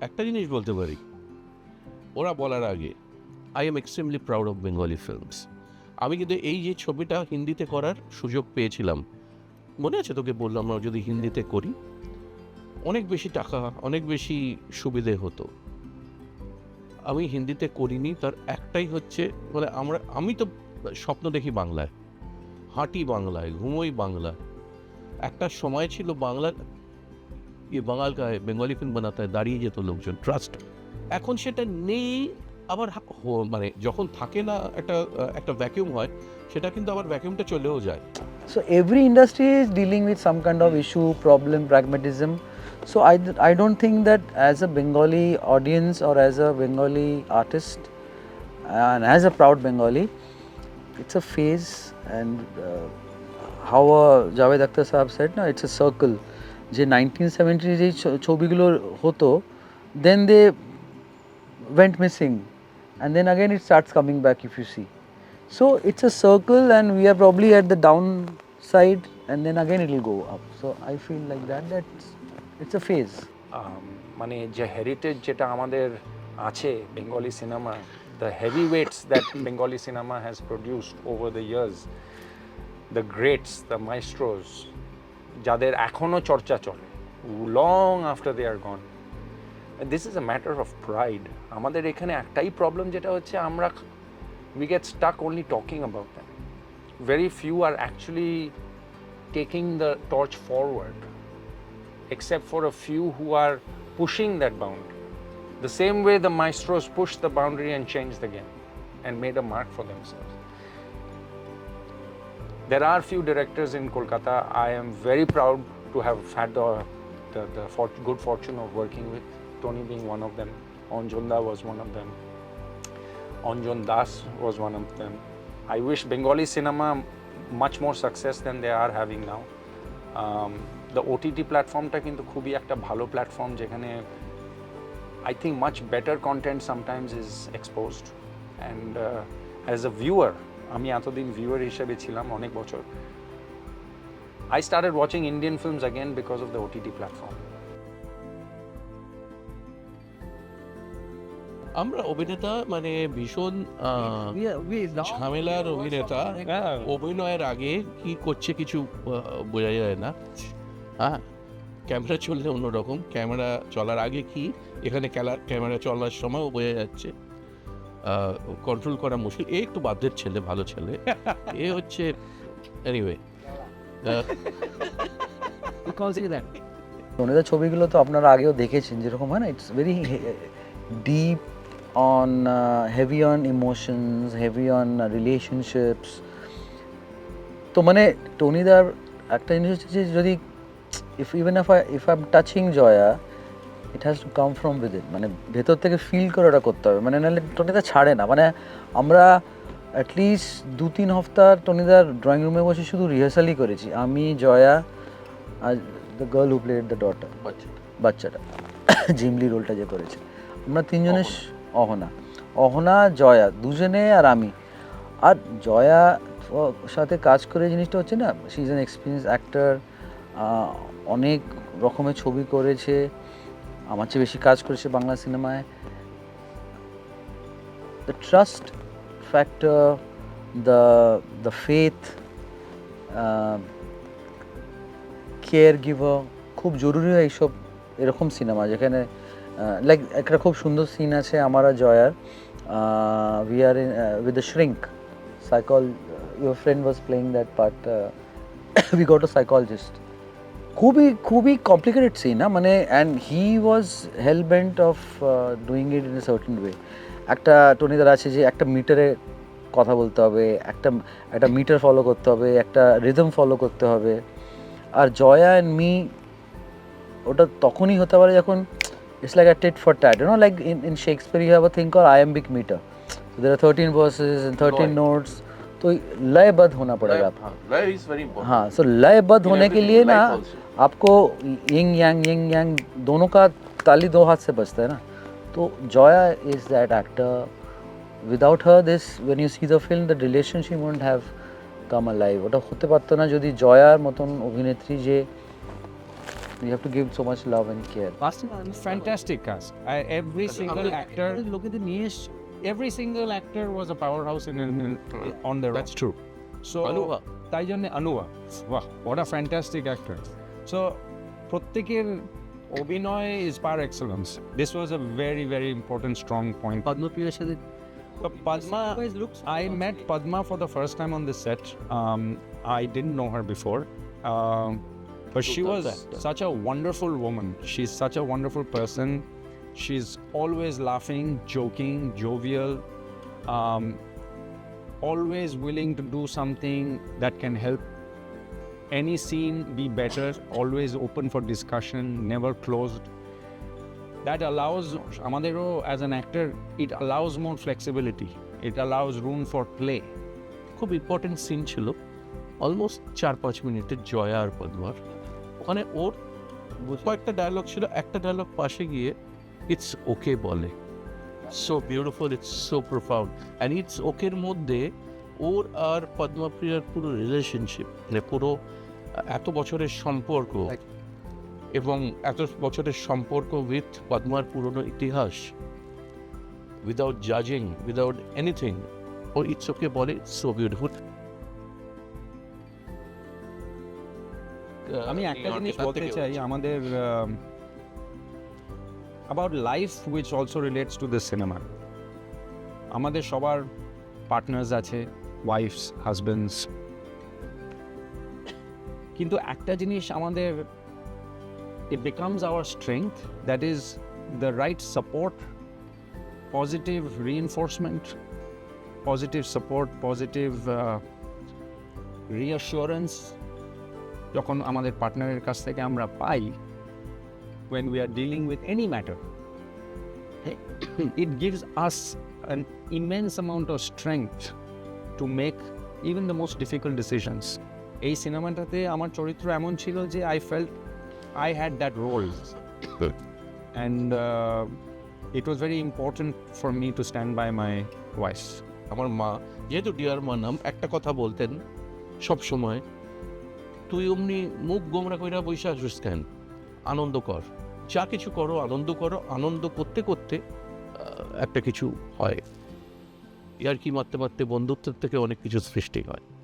একটা জিনিস বলতে পারি। ওরা বলার আগে I am extremely proud of Bengali films আমি কিন্তু এই যে ছবিটা হিন্দিতে করার সুযোগ পেয়েছিলাম, মনে আছে তোকে বললাম আমরা যদি হিন্দিতে করি, অনেক বেশি টাকা, অনেক বেশি সুবিধে হতো। আমি হিন্দিতে করিনি, তার একটাই হচ্ছে মানে আমরা, আমি তো স্বপ্ন দেখি বাংলায়। হাঁটি বাংলায়, ঘুমোই বাংলা। একটা সময় ছিল বাংলার ये বাঙাল কা বেঙ্গলি ফিল্ম বানাতে দাঁড়িয়ে যেত লোকজন ট্রাস্ট এখন সেটা নেই আবার হা- হো- মানে যখন থাকে না একটা আহ, একটা ভ্যাকিউম হয় সেটা কিন্তু আবার ভ্যাকিউমটা চলেও যায় So every industry is dealing with some kind of issue, problem, pragmatism. So I, I don't think that as a Bengali audience or as a Bengali artist and as a proud Bengali, it's a phase and uh, how uh, Javed Akhtar Sahab said, no, it's a circle. যে nineteen সেভেন্টির যেই ছবিগুলো হতো দেন দে went missing and then again it starts coming back if you see. So it's a circle and we are probably at the downside and then again it will go up. So I feel like that that's it's a phase. আম, মানে যে heritage যেটা আমাদের আছে Bengali cinema the heavy weights that Bengali cinema has produced over the years the greats the maestros যাদের এখনও চর্চা চলে long after they are gone this is a matter of pride আমাদের এখানে একটাই প্রবলেম যেটা হচ্ছে আমরা we get stuck only talking about them very few are actually taking the torch forward except for a few who are pushing that boundary. The same way the maestros pushed the boundary and changed the game and made a mark for themselves. There are few directors in Kolkata I am very proud to have had the, the, the fort- good fortune of working with, Tony being one of them, Onjonda was one of them, Onjon Das was one of them. I wish Bengali cinema much more success than they are having now. The OTT প্ল্যাটফর্মটা কিন্তু খুবই একটা ভালো platform যেখানে I think much better content sometimes is exposed and as a viewer আমি এতদিন viewer হিসেবে ছিলাম অনেক বছর। I started watching Indian films again because of the OTT platform আমরা অভিনেতা মানে ভীষণ ঝামেলার অভিনেতা। অভিনয়ের আগে কি করছে কিছু বোঝা যায় না। হ্যাঁ ক্যামেরা চললে অন্যরকম। ক্যামেরা চলার আগে কি এখানে ক্যালা- ক্যামেরা চলার সময়ও বোঝা যাচ্ছে। কন্ট্রোল করা মুশকিল। এ একটু বাধ্যের ছেলে ভালো ছেলে। এ হচ্ছে এনিওয়ে ওনাদের ছবিগুলো তো আপনারা আগেও দেখেছেন যেরকম হয় না? It's very deep on heavy on emotions heavy on relationships তো মানে টনিদার একটা জিনিস হচ্ছে যে যদি if even if I if I am touching Jaya it has to come from within মানে ভেতর থেকে ফিল করে ওটা করতে হবে। মানে নাহলে টনিদা ছাড়ে না। মানে আমরা অ্যাটলিস্ট দু তিন হপ্তাহ টনিদার ড্রয়িং রুমে বসে শুধু রিহার্সালই করেছি। আমি জয়া আর the girl who played the daughter বাচ্চাটা। জিমলি রোলটা যে করেছে। আমরা তিনজনের অহনা। অহনা। জয়া দুজনে আর আমি। আর জয়া সাথে কাজ করে জিনিসটা হচ্ছে না she is an experience actor অনেক রকমের ছবি করেছে। আমার চেয়ে বেশি কাজ করেছে বাংলা সিনেমায়। The trust factor the the faith care giver খুব জরুরি হয় এইসব এরকম সিনেমা যেখানে লাইক একটা খুব সুন্দর সিন আছে আমার জয়ার we are in with the shrink cycle your friend was playing that part we got a psychologist খুবই খুবই কমপ্লিকেটেড সিন না? মানে and he was hellbent of doing it in a certain way একটা টনিদার আছে যে একটা মিটারে কথা বলতে হবে একটা একটা মিটার ফলো করতে হবে একটা রিদম ফলো করতে হবে। আর জয়া অ্যান্ড মি ওটা তখনই হতে পারে যখন it's like at for tat no like in in Shakespeare you have a think or I am big meter there are thirteen verses thirteen notes notes तो लयबद्ध होना पड़ेगा आपको इज वेरी हाँ सो लयबद्ध In होने के everything, लिए ना life also. आपको यिंग यांग यिंग यांग दोनों का ताली दो हाथ से बजता है ना तो Joya is that actor without her this when you see the film the relationship won't have come live ওটা হতে পারতো না যদি জয়ার মতন অভিনেত্রী যে You have to give so much love and care. Fantastic cast. I, every single actor, লোকেদের নিয়ে এসছে every single actor was a powerhouse in, in, in on their that's own. True So Anuva. তাই জন্য আনুয়া বাহ what a fantastic actor. So প্রত্যেকের অভিনয় is par excellence. This was a very very important strong point. পদ্মপ্রিয়ার সাথে But Padma, I met Padma for the first time on the set. Um, I didn't know her before. Um, but she was Total actor. such a wonderful woman. She's such a wonderful person. She's always laughing, joking, jovial, um, always willing to do something that can help any scene be better, always open for discussion, never closed that allows আমাদেরও as an actor it allows more flexibility it allows room for play খুব important scene ছিল almost চার পাঁচ মিনিটের জয়া আর পদ্মার ওখানে ওর কয়েকটা dialogue ছিল একটা ডায়লগ পাশে গিয়ে ইটস ওকে বলে। So beautiful it's so profound and it's ওকের মধ্যে ওর আর পদ্মপ্রিয়ার পুরো রিলেশনশিপ মানে পুরো এত বছরের সম্পর্ক এবং এত বছরের সম্পর্ক উইথ পদ্মার পুরনো ইতিহাস। উইদাউট জাজিং উইদাউট এনিথিং ও ইটস ওকে বলে সো বিউটিফুল আমি একটা জিনিস বলতে চাই আমাদের about life which also relates to this cinema আমাদের সবার পার্টনার্স আছে ওয়াইফস হাজব্যান্ডস কিন্তু একটা জিনিস আমাদের it becomes our strength that is the right support positive reinforcement positive support positive reassurance যখন আমাদের পার্টনারের কাছ থেকে আমরা পাই when we are dealing with any matter it gives us an immense amount of strength to make even the most difficult decisions এই সিনেমাটাতে আমার চরিত্র এমন ছিল যে I felt had that role. and uh, it was very important for me to stand by my wife. আমার মা যেহেতু deer মা নাম একটা কথা বলতেন সব সময় তুই অমনি মুখ গোমরা কইরা বসে আসিস কেন আনন্দ কর। যা কিছু করো, আনন্দ করো। আনন্দ করতে করতে একটা কিছু হয়। ইয়ার কি মারতে মারতে বন্ধুত্বের থেকে অনেক কিছু সৃষ্টি হয়।